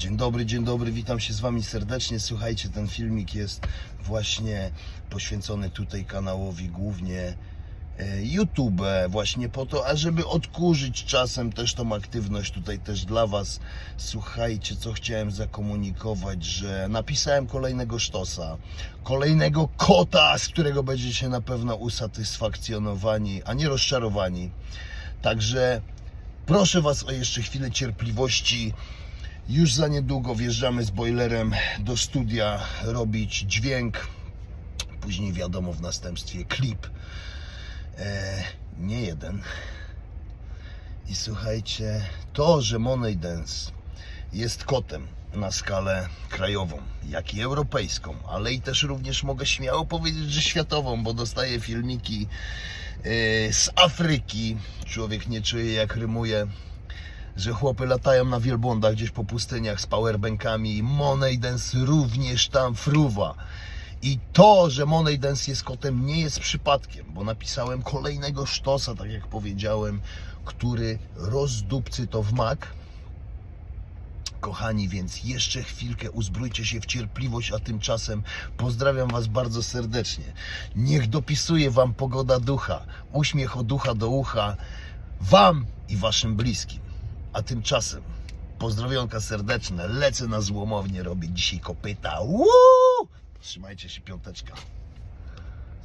Dzień dobry, dzień dobry, witam się z Wami serdecznie. Słuchajcie, ten filmik jest właśnie poświęcony tutaj kanałowi głównie e, YouTube, właśnie po to, ażeby odkurzyć czasem też tą aktywność tutaj też dla Was. Słuchajcie, co chciałem zakomunikować, że napisałem kolejnego sztosa, kolejnego kota, z którego będziecie na pewno usatysfakcjonowani, a nie rozczarowani. Także proszę Was o jeszcze chwilę cierpliwości. Już za niedługo wjeżdżamy z boilerem do studia robić dźwięk. Później wiadomo w następstwie klip. E, nie jeden. I słuchajcie, to, że Money Dance jest kotem na skalę krajową, jak i europejską, ale i też również mogę śmiało powiedzieć, że światową, bo dostaję filmiki e, z Afryki. Człowiek nie czuje jak rymuje że chłopy latają na wielbłądach gdzieś po pustyniach z powerbankami i Money Dance również tam fruwa. I to, że Money Dance jest kotem nie jest przypadkiem, bo napisałem kolejnego sztosa, tak jak powiedziałem, który rozdupcy to w mak. Kochani, więc jeszcze chwilkę uzbrójcie się w cierpliwość, a tymczasem pozdrawiam Was bardzo serdecznie. Niech dopisuje Wam pogoda ducha, uśmiech od ducha do ucha, Wam i Waszym bliskim. A tymczasem pozdrowionka serdeczne, lecę na złomownię robić dzisiaj kopyta. Woo! Trzymajcie się piąteczka.